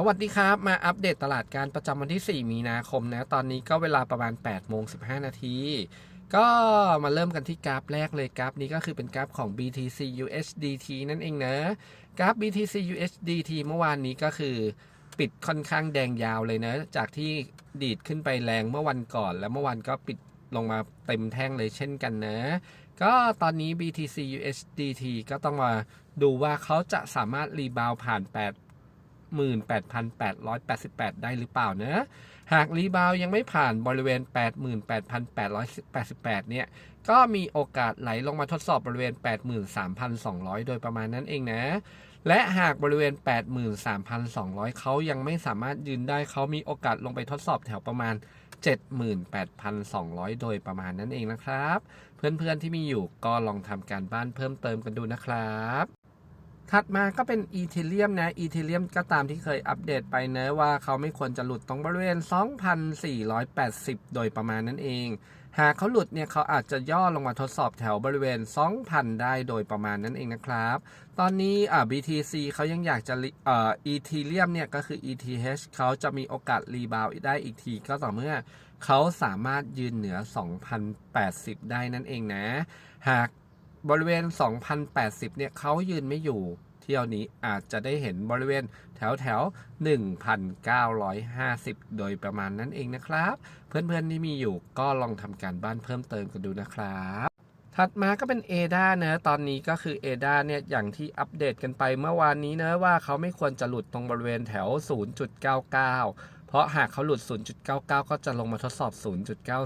สวัสดีครับ มาอัปเดตตลาดการประจำวันที่ 4 มีนาคมนะ ตอนนี้ก็เวลาประมาณ8โมง15 นาที ก็มาเริ่มกันที่กราฟแรกเลยกราฟนี้ก็คือเป็นกราฟของ BTC USDT นั่นเองนะ กราฟ BTC USDT เมื่อวานนี้ก็คือปิดค่อนข้างแดงยาวเลยนะ จากที่ดีดขึ้นไปแรงเมื่อวันก่อน แล้วเมื่อวันก็ปิดลงมาเต็มแท่งเลยเช่นกันนะ ก็ตอนนี้ BTC USDT ก็ต้องมาดูว่าเขาจะสามารถรีบาวผ่าน 8 18,888 ได้หรือเปล่าเนะหากรีบาวยังไม่ผ่านบริเวณ 88,888 เนี่ย ก็มีโอกาสไหลลงมาทดสอบบริเวณ 83,200 โดยประมาณนั้นเองนะ และหากบริเวณ 83,200 เขายังไม่สามารถยืนได้เขามีโอกาสลงไปทดสอบแถวประมาณ 78,200 โดยประมาณนั้นเองนะครับ เพื่อนๆที่มีอยู่ก็ลองทำการบ้านเพิ่มเติมกันดูนะครับ ถัดมาก็เป็นอีเทเรียมนะอีเทเรียมก็ตามที่เคยอัปเดตไปเนะว่าเขาไม่ควรจะหลุดตรงบริเวณ 2,480 โดยประมาณนั้นเอง หากเขาหลุดเนี่ยเขาอาจจะย่อลงมาทดสอบแถวบริเวณ 2,000 ได้โดยประมาณนั้นเองนะครับ ตอนนี้อ่า BTC เขายังอยากจะเอ่ออีเทเรียมเนี่ยก็คือ ETH เขาจะมีโอกาสรีบาวได้อีกทีก็ต่อเมื่อเขาสามารถยืนเหนือ 2,080 ได้นั่นเองนะ หากบริเวณ 2,080 เนี่ยเขายืนไม่อยู่ ที่ยวนี้อาจจะได้เห็นบริเวณแถวแถว 1,950 โดยประมาณนั้นเองนะครับ เพื่อนๆที่มีอยู่ก็ลองทำการบ้านเพิ่มเติมกันดูนะครับถัดมาก็เป็น ADA นะตอนนี้ก็คือ ADA เนี่ยอย่างที่อัปเดตกันไปเมื่อวานนี้นะว่าเขาไม่ควรจะหลุดตรงบริเวณแถว 0.99 เพราะหากเขาหลุด 0.99 ก็จะลงมาทดสอบ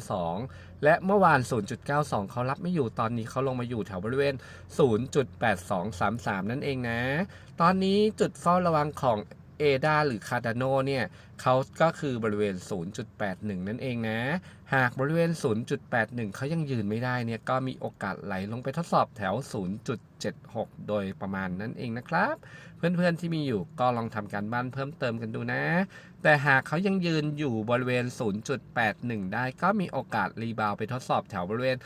0.92 และเมื่อวาน 0.92 เขารับไม่อยู่ตอนนี้เขาลงมาอยู่แถวบริเวณ 0.8233 นั่นเองนะ ตอนนี้จุดเฝ้าระวังของ เอดาหรือคาร์ดาโนเนี่ยเขาก็คือบริเวณ 0.81 นั่นเองนะ หากบริเวณ 0.81 เขายังยืนไม่ได้เนี่ยก็มีโอกาสไหลลงไปทดสอบแถว 0.76 โดยประมาณนั่นเองนะครับ เพื่อนๆที่มีอยู่ก็ลองทำการบ้านเพิ่มเติมกันดูนะ แต่หากเขายังยืนอยู่บริเวณ 0.81 ได้ก็มีโอกาสรีบาวไปทดสอบแถวบริเวณ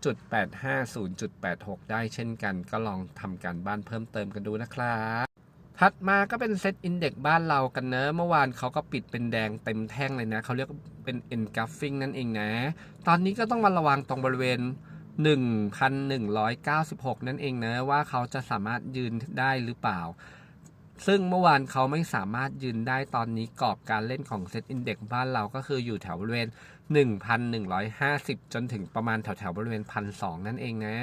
0.85 0.86 ได้เช่นกัน ก็ลองทำการบ้านเพิ่มเติมกันดูนะครับ ถัดมาก็เป็นเซตอินเด็กบ้านเรากันเนอะเมื่อวานเขาก็ปิดเป็นแดงเต็มแท่งเลยนะ เขาเรียกเป็น engulfing นั่นเองนะ ตอนนี้ก็ต้องมาระวังตรงบริเวณ 1,196 นั่นเองนะ ว่าเขาจะสามารถยืนได้หรือเปล่า ซึ่งเมื่อวานเขาไม่สามารถยืนได้ตอนนี้กรอบการเล่นของเซตอินเด็กบ้านเราก็คืออยู่แถวบริเวณ 1,150 จนถึงประมาณแถวแถวบริเวณ 1,200 นั่นเองนะ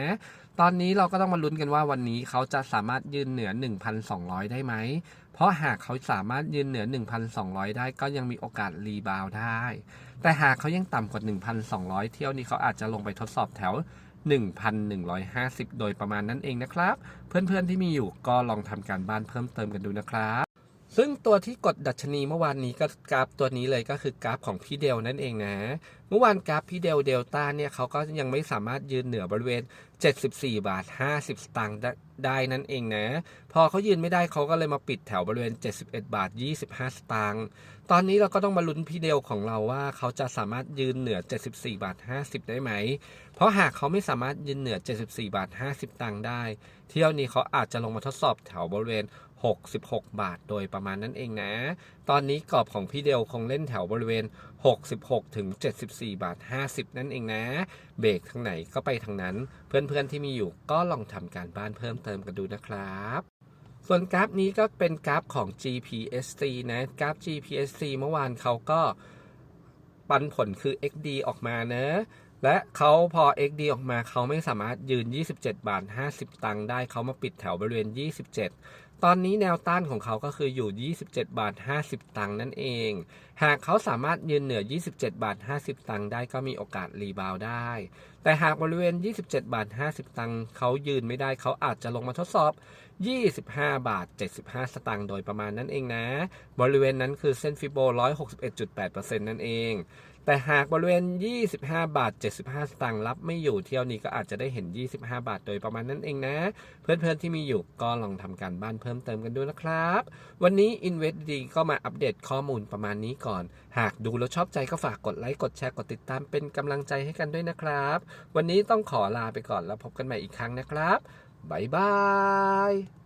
ตอนนี้เราก็ต้องมาลุ้นกันว่าวันนี้เขาจะสามารถยืนเหนือ 1,200 ได้ไหม เพราะหากเขาสามารถยืนเหนือ 1,200 ได้ก็ยังมีโอกาสรีบาวได้ แต่หากเขายังต่ำกว่า 1,200 เที่ยวนี้เขาอาจจะลงไปทดสอบแถว 1,150 โดยประมาณนั้นเองนะครับ เพื่อนๆที่มีอยู่ก็ลองทำการบ้านเพิ่มเติมกันดูนะครับ ซึ่งตัวที่กดดัชนีเมื่อวานนี้ก็กราฟตัวนี้เลยก็คือกราฟของพี่เดลนั่นเองนะ เมื่อวานกราฟพี่เดลเดลต้าเนี่ยเขาก็ยังไม่สามารถยืนเหนือบริเวณ 74 บาท 50 สตางค์ได้นั่นเองนะ พอเขายืนไม่ได้เขาก็เลยมาปิดแถวบริเวณ 71 บาท 25 สตางค์ตอนนี้เราก็ต้องมาลุ้นพี่เดลของเราว่าเขาจะสามารถยืนเหนือ 74 บาท 50 ได้ไหม เพราะหากเขาไม่สามารถยืนเหนือ 74 บาท 50 ตังค์ได้ เที่ยวนี้เขาอาจจะลงมาทดสอบแถวบริเวณ 66 บาทโดยประมาณนั้นเองนะ ตอนนี้กรอบของพี่เดลคงเล่นแถวบริเวณ 66 ถึง 74 บาท 50 นั่นเองนะ เบรกทางไหนก็ไปทางนั้น เพื่อนๆที่มีอยู่ก็ลองทำการบ้านเพิ่มเติมกันดูนะครับส่วนกราฟนี้ก็เป็นกราฟของ GPSC นะ กราฟ GPSC เมื่อวานเขาก็ปันผลคือ XD ออกมาเนะ และเขาพอ XD ออกมาเขาไม่สามารถยืน 27 บาท 50 ตังค์ได้เขามาปิดแถวบริเวณ 27 ตอนนี้แนวต้านของเขาก็คืออยู่ 27 บาท 50 ตังค์นั่นเอง หากเขาสามารถยืนเหนือ 27 บาท 50 ตังค์ได้ก็มีโอกาสรีบาวได้ แต่หากบริเวณ 27 บาท 50 ตังค์เขายืนไม่ได้เขาอาจจะลงมาทดสอบ 25 บาท 75 สตางค์โดยประมาณนั้นเองนะ บริเวณนั้นคือเส้นฟิโบ 161.8%นั่นเองแต่หากบริเวณ 25 บาท 75 สตางค์รับไม่อยู่เที่ยวนี้ก็อาจจะได้เห็น 25 บาทโดยประมาณนั้นเองนะ เพื่อนๆที่มีอยู่ก็ลองทำการบ้านเพิ่มเติมกันดูนะครับ วันนี้ Invest ดีก็มาอัปเดตข้อมูลประมาณนี้ก่อน หากดูแล้วชอบใจก็ฝากกดไลค์กดแชร์กดติดตามเป็นกำลังใจให้กันด้วยนะครับ วันนี้ต้องขอลาไปก่อนแล้วพบกันใหม่อีกครั้งนะครับบ๊ายบาย